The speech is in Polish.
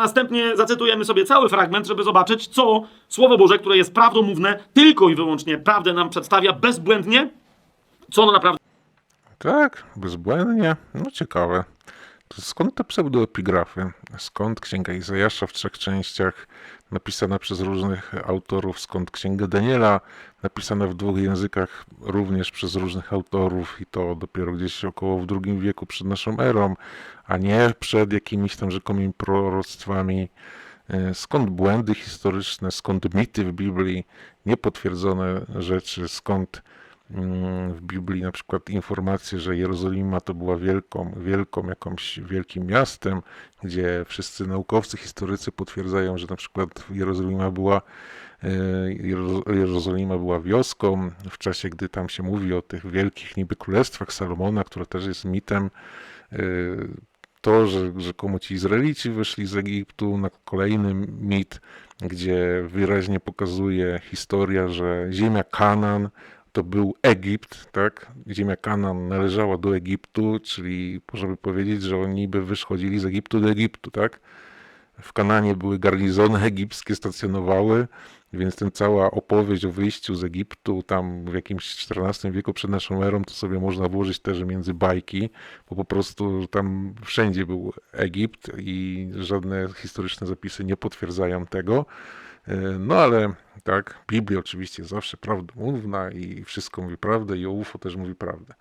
następnie zacytujemy sobie cały fragment, żeby zobaczyć, co Słowo Boże, które jest prawdomówne, tylko i wyłącznie prawdę nam przedstawia bezbłędnie, co ono naprawdę Tak, bezbłędnie. No ciekawe. Skąd te pseudoepigrafy? Skąd Księga Izajasza w trzech częściach, napisana przez różnych autorów? Skąd Księga Daniela, napisana w dwóch językach, również przez różnych autorów i to dopiero gdzieś około w II wieku przed naszą erą, a nie przed jakimiś tam rzekomymi proroctwami? E, Skąd błędy historyczne, skąd mity w Biblii, niepotwierdzone rzeczy, skąd w Biblii na przykład informacje, że Jerozolima to była wielką, wielką jakąś wielkim miastem, gdzie wszyscy naukowcy, historycy potwierdzają, że na przykład Jerozolima była e, Jerozo- Jerozolima była wioską, w czasie gdy tam się mówi o tych wielkich niby królestwach Salomona, które też jest mitem, e, to, że rzekomo ci Izraelici wyszli z Egiptu na kolejny mit, gdzie wyraźnie pokazuje historia, że ziemia Kanan to był Egipt, tak? Ziemia Kanan należała do Egiptu, czyli można by powiedzieć, że oni by wychodzili z Egiptu do Egiptu, tak? W Kananie były garnizony egipskie, stacjonowały, więc ten cała opowieść o wyjściu z Egiptu tam w jakimś XIV wieku przed naszą erą, to sobie można włożyć też między bajki, bo po prostu tam wszędzie był Egipt i żadne historyczne zapisy nie potwierdzają tego. E, No ale tak, Biblia oczywiście zawsze prawdomówna i wszystko mówi prawdę i o UFO też mówi prawdę.